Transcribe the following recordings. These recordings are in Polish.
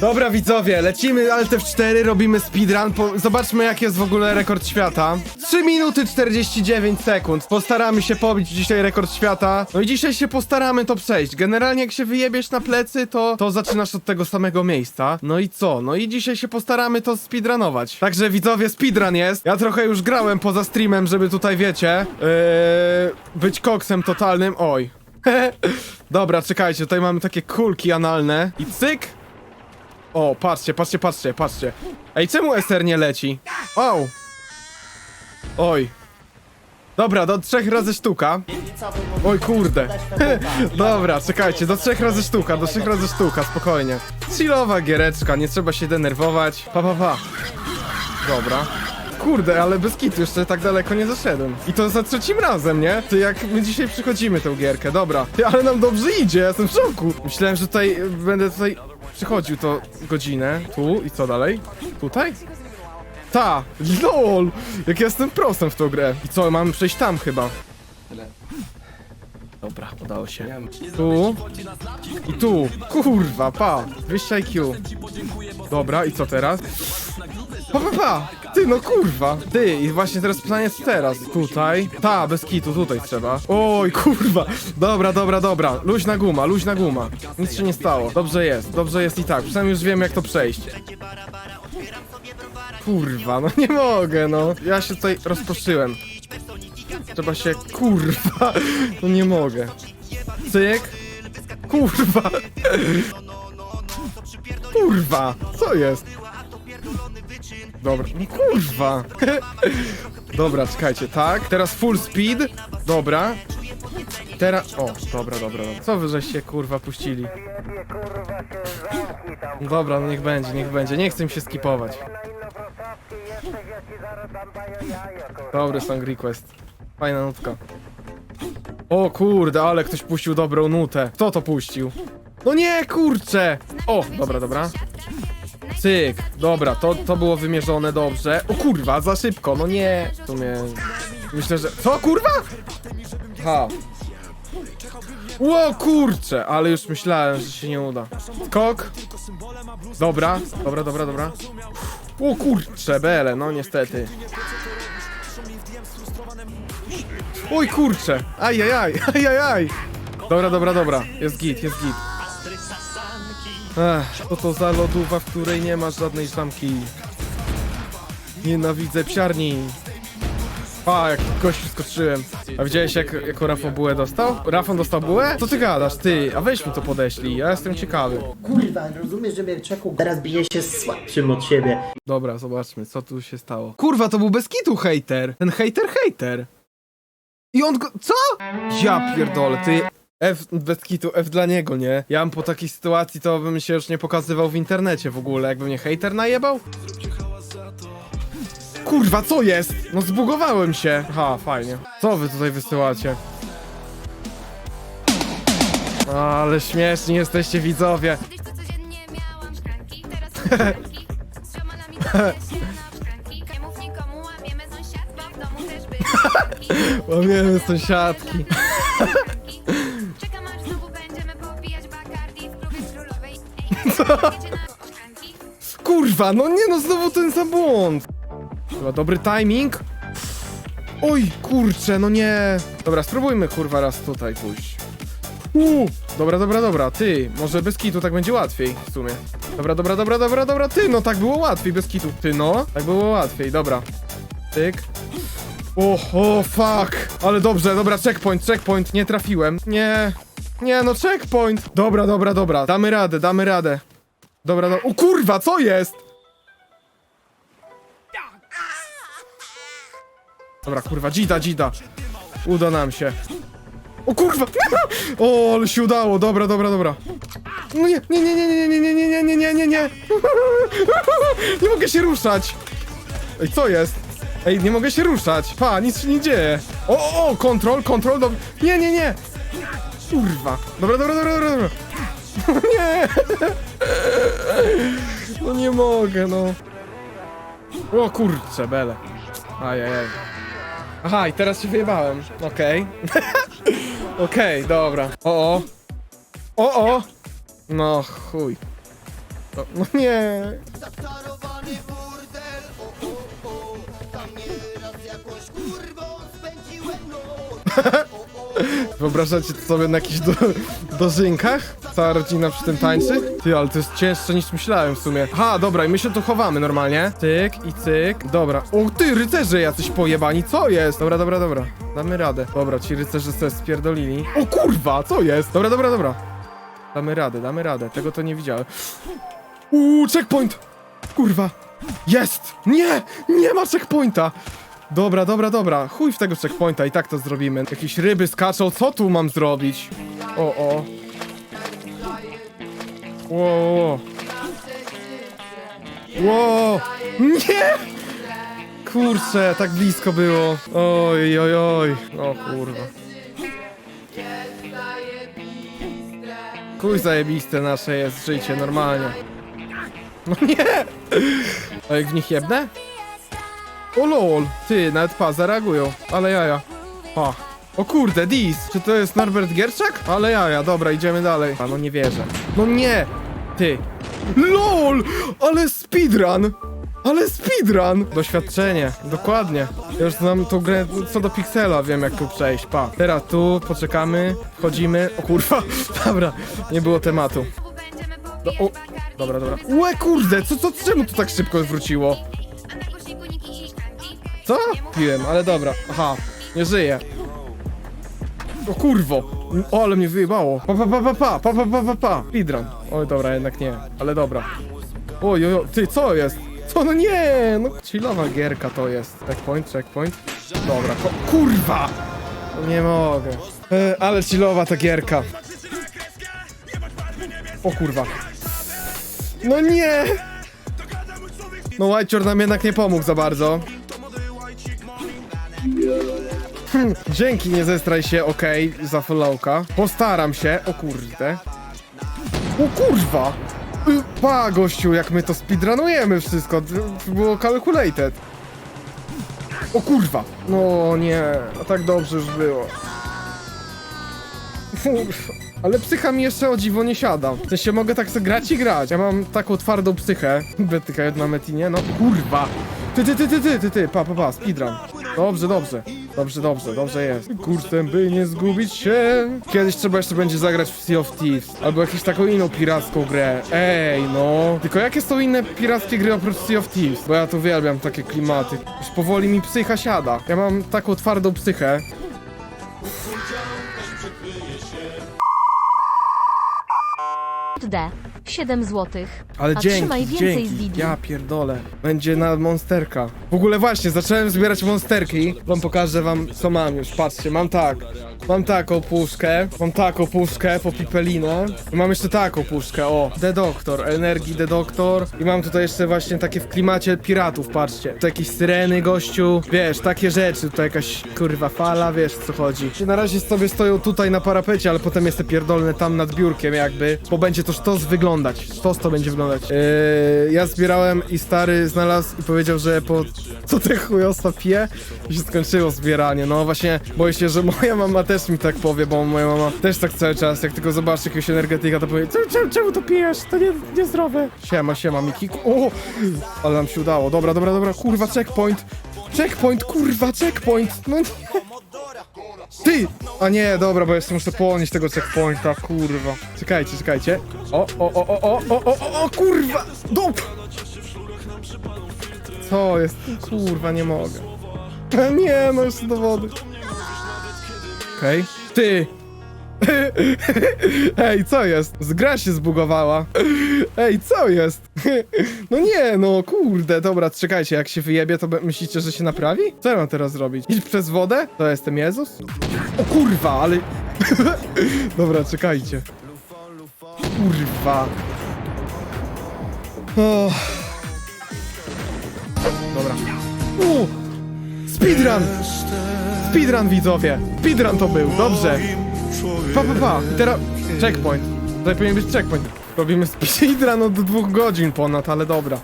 Dobra widzowie, lecimy Alt F4, robimy speedrun, po... zobaczmy jaki jest w ogóle rekord świata. 3 minuty 49 sekund, postaramy się pobić dzisiaj rekord świata. No i dzisiaj się postaramy to przejść, generalnie jak się wyjebiesz na plecy, to, to zaczynasz od tego samego miejsca. No i co? No i dzisiaj się postaramy to speedrunować. Także widzowie, speedrun jest, ja trochę już grałem poza streamem, żeby tutaj wiecie yy, Być koksem totalnym, oj. Dobra, czekajcie, tutaj mamy takie kulki analne. I cyk o, patrzcie, patrzcie, patrzcie, patrzcie. Ej, czemu SR nie leci? Au. Oj. Dobra, do trzech razy sztuka. Oj, kurde. Dobra, czekajcie, do trzech razy sztuka, do trzech razy sztuka, spokojnie. Chillowa giereczka, nie trzeba się denerwować. Pa, pa, pa. Dobra. Kurde, ale bez kitu jeszcze tak daleko nie zaszedłem. I to za trzecim razem, nie? Ty jak my dzisiaj przychodzimy tę gierkę, dobra. Ale nam dobrze idzie, ja jestem w szoku. Myślałem, że tutaj będę tutaj przychodził to godzinę. Tu i co dalej? Tutaj? Ta! LOL! Jak ja jestem prostem w tą grę. I co, mam przejść tam chyba. Dobra, udało się. Tu. I tu. Kurwa, pa. 200 IQ. Dobra, i co teraz? Pa, pa, pa! Ty, no kurwa! Ty, i właśnie teraz pytanie co teraz? Tutaj? Ta, bez kitu, tutaj trzeba. Oj, kurwa! Dobra, dobra, dobra. Luźna guma, luźna guma. Nic się nie stało. Dobrze jest, dobrze jest i tak. Przynajmniej już wiem jak to przejść. Kurwa, no nie mogę, no. Ja się tutaj rozproszyłem. Trzeba się, kurwa, no nie mogę. Cyk. Kurwa. Kurwa, co jest? Dobra, no kurwa. Dobra, czekajcie, tak. Teraz full speed. Dobra. Teraz. O, dobra, dobra, dobra. Co wy żeście kurwa puścili? Dobra, no niech będzie, niech będzie. Nie chcę mi się skipować. Dobry song request. Fajna nutka. O kurde, ale ktoś puścił dobrą nutę. Kto to puścił? No nie, kurczę! O, dobra, dobra. Cyk, dobra, to, to było wymierzone dobrze. O kurwa, za szybko, no nie. W sumie... Myślę, że... Co, kurwa? Ha. Ło, kurczę, ale już myślałem, że się nie uda. Skok. Dobra, dobra, dobra, dobra. O kurczę, bele, no niestety. Oj kurczę, ajajaj, ajajaj. Dobra, dobra, dobra, jest git, jest git. Ech, co to za lodówa, w której nie ma żadnej szamki. Nienawidzę psiarni. A, jak gość skoczyłem. A widziałeś jak, jak Rafał bułę dostał? Rafał dostał bułę? Co ty gadasz, ty? A weź mi to podeślij, ja jestem ciekawy. Kurwa, rozumiesz, że Mierczeku teraz bije się z słabszym od siebie. Dobra, zobaczmy, co tu się stało. Kurwa, to był bez kitu hater. Ten hater, hater. I on go... Co? Ja pierdolę, ty... F bez kitu, F dla niego, nie? Ja bym po takiej sytuacji to bym się już nie pokazywał w internecie w ogóle, jakby mnie hater najebał. Kurwa, co jest? No zbugowałem się. Ha, fajnie. Co wy tutaj wysyłacie? Ale śmieszni jesteście widzowie. Kiedyś to codziennie miałam szklanki, teraz są szklanki. Z ziomalami też ścinam szklanki. Nie mów nikomu, łamiemy sąsiad, bo w domu też były szklanki. Łamiemy sąsiadki. Kurwa, no nie no, znowu ten sam błąd. Chyba dobry timing. Oj, kurczę, no nie. Dobra, spróbujmy kurwa raz tutaj pójść. Uuu, dobra, dobra, dobra, ty, może bez kitu tak będzie łatwiej w sumie. Dobra, dobra, dobra, dobra, dobra, ty, no tak było łatwiej bez kitu. Ty, no, tak było łatwiej, dobra. Tyk. O, o, fuck. Ale dobrze, dobra, checkpoint, checkpoint, nie trafiłem. Nie, nie, no checkpoint. Dobra, dobra, dobra, damy radę, damy radę. Dobra, no, o kurwa, co jest? Dobra, kurwa, dzida, dzida. Uda nam się. O kurwa! O, ale się udało, dobra, dobra, dobra. No nie, nie, nie, nie, nie, nie, nie, nie, nie, nie, nie, nie. Nie mogę się ruszać. Ej, co jest? Ej, nie mogę się ruszać. Pa, nic się nie dzieje. O, o, o, kontrol, kontrol. Nie, nie, nie. Kurwa. Dobra, dobra, dobra, dobra, dobra. Nie. No nie mogę, no. O kurczę, bele. Ajajaj. Aha, i teraz się wyjebałem. Okej. Okej, dobra. O, o. O, o. No, chuj. O, No nie. Wyobrażacie to sobie na jakichś do, dożynkach? Cała rodzina przy tym tańczy? Ty, ale to jest cięższe niż myślałem w sumie. Ha, dobra, i my się tu chowamy normalnie. Cyk i cyk. Dobra. O, ty, rycerze jacyś pojebani, co jest? Dobra, dobra, dobra. Damy radę. Dobra, ci rycerze sobie spierdolili. O kurwa, co jest? Dobra, dobra, dobra. Damy radę, damy radę. Tego to nie widziałem. Uuu, checkpoint! Kurwa. Jest! Nie! Nie ma checkpointa! Dobra, dobra, dobra. Chuj w tego checkpointa i tak to zrobimy. Jakieś ryby skaczą, co tu mam zrobić? O, o. Ło, ło. Ło! Nie! Kurczę, tak blisko było. Oj, oj, oj. O kurwa. Kuj zajebiste nasze jest życie, normalnie. No nie! A jak w nich jebnę? O lol, ty, nawet pa, zareagują. Ale jaja. Pa. O kurde, Dis! Czy to jest Norbert Gierczak? Ale jaja, dobra, idziemy dalej. A no nie wierzę. No nie! Ty. LOL! Ale speedrun! Ale speedrun! Doświadczenie, dokładnie. Ja już znam tą grę co do piksela, wiem jak tu przejść. Pa. Teraz tu, poczekamy, wchodzimy. O kurwa, dobra, nie było tematu. No, o, dobra, dobra. Łe kurde, co, co, czemu to tak szybko wróciło? Co? Piłem, ale dobra. Aha, nie żyję. O kurwo. O, ale mnie wyjebało. Pa, pa, pa, pa, pa, pa, pa, pa, pa, pa. Speedrun. Oj, dobra, jednak nie. Ale dobra. Oj, oj, oj, ty, co jest? Co, no nie, no chillowa gierka to jest. Checkpoint, checkpoint. Dobra, ko kurwa. Nie mogę. E, ale chillowa ta gierka. O kurwa. No nie! No Whitechor nam jednak nie pomógł za bardzo. Dzięki, nie zestraj się, okej, za followka. Postaram się, o kurde. O kurwa! Y, Pa, gościu, jak my to speedrunujemy wszystko, to było calculated. O kurwa! No nie, a tak dobrze już było. Uff, Ale psycha mi jeszcze o dziwo nie siada. W sensie mogę tak sobie grać i grać. Ja mam taką twardą psychę. Betyka na metinie, no kurwa. Ty, ty, ty, ty, ty, ty, ty, pa, pa, pa, speedrun. Dobrze, dobrze. Dobrze, dobrze, dobrze jest. Kursem, by nie zgubić się. Kiedyś trzeba jeszcze będzie zagrać w Sea of Thieves. Albo jakąś taką inną piracką grę. Ej, no. Tylko jakie są inne pirackie gry oprócz Sea of Thieves? Bo ja to uwielbiam takie klimaty. Już powoli mi psycha siada. Ja mam taką twardą psychę. D. 7 złotych. Ale A dzięki, trzymaj więcej dzięki. z Didi. Ja pierdolę. Będzie na monsterka. W ogóle właśnie, zacząłem zbierać monsterki. Wam pokażę wam, co mam już. Patrzcie, mam tak. Mam taką puszkę, mam taką puszkę po pipelinę. I mam jeszcze taką puszkę, o. The Doctor, energii The Doctor. I mam tutaj jeszcze właśnie takie w klimacie piratów, patrzcie. Tu jakieś syreny, gościu. Wiesz, takie rzeczy. Tutaj jakaś kurwa fala, wiesz co chodzi. Na razie sobie stoją tutaj na parapecie, ale potem jest te pierdolne tam nad biurkiem jakby. Bo będzie to sztos wyglądać. Sztos to będzie wyglądać. Yy, ja zbierałem i stary znalazł i powiedział, że po co te chujostwa pije i się skończyło zbieranie. No właśnie, boję się, że moja mama też mi tak powie, bo moja mama też tak cały czas, jak tylko zobaczy jakiegoś energetyka, to powie, czemu, czemu to pijesz? To nie, niezdrowe. Siema, siema, Miki. O, ale nam się udało. Dobra, dobra, dobra, kurwa, checkpoint. Checkpoint, kurwa, checkpoint. No nie. Ty! A nie, dobra, bo jeszcze muszę ponieść tego checkpointa, kurwa. Czekajcie, czekajcie. O, o, o, o, o, o, o, o, kurwa! Dup! Co jest? Kurwa, nie mogę. Nie, no jeszcze do wody. Okej. Ty! Ej, co jest? Zgra się zbugowała. Ej, co jest? No nie, no kurde, dobra, czekajcie, jak się wyjebie, to myślicie, że się naprawi? Co ja mam teraz zrobić? Iść przez wodę? To jestem Jezus? O kurwa, ale... Dobra, czekajcie. Kurwa. O. Dobra. U! Speedrun! Speedrun, widzowie! Speedrun to był, dobrze. Pa, pa, pa. I teraz checkpoint. Tutaj powinien być checkpoint. Robimy speedrun od dwóch godzin ponad, ale dobra.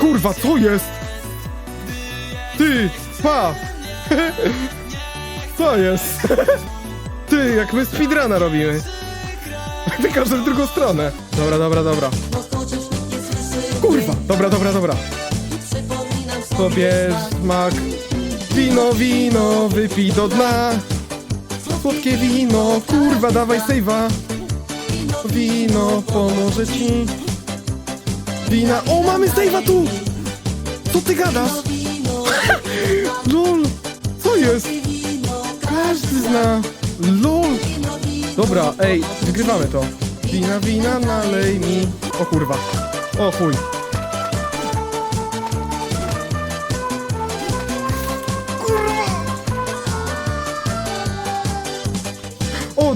Kurwa, co jest? Ty, pa! Co jest? Ty, jak my speedruna robimy. Tylko, że w drugą stronę. Dobra, dobra, dobra. Kurwa. Dobra, dobra, dobra. Sobie smak. Wino, wino, wypij do dna. Słodkie wino, kurwa, dawaj sejwa. Wino pomoże ci. Wina. O, mamy sejwa tu! Co ty gadasz? LOL! Co jest? Każdy zna. LOL! Dobra, ej, wygrywamy to. Wina, wina, nalej mi. O kurwa. O chuj.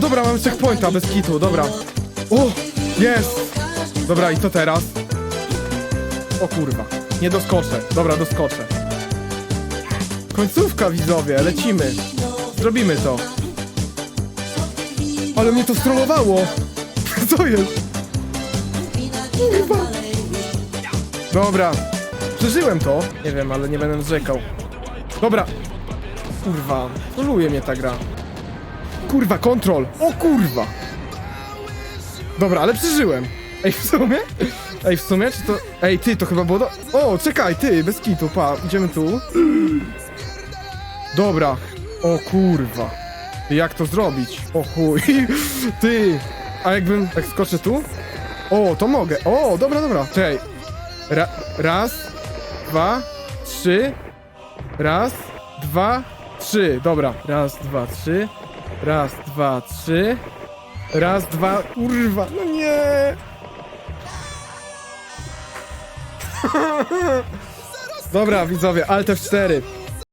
Dobra, mam checkpointa bez kitu, dobra. O, jest! Dobra, i co teraz? O kurwa, nie doskoczę. Dobra, doskoczę. Końcówka, widzowie, lecimy. Zrobimy to. Ale mnie to strollowało. Co jest? Kurwa. Dobra, przeżyłem to. Nie wiem, ale nie będę narzekał. Dobra. Kurwa, troluje mnie ta gra. Kurwa, kontrol! O kurwa! Dobra, ale przeżyłem. Ej, w sumie? Ej, w sumie, czy to... Ej, ty, to chyba było do... O, czekaj, ty, bez kitu, pa, idziemy tu. Dobra. O kurwa. Jak to zrobić? O chuj. Ty. A jakbym... Tak skoczę tu? O, to mogę. O, dobra, dobra. Czekaj. Ra raz, dwa, trzy. Raz, dwa, trzy. Dobra. Raz, dwa, trzy. Raz, dwa, trzy. Raz, dwa. Kurwa. No nie. Dobra, widzowie, Alt F4.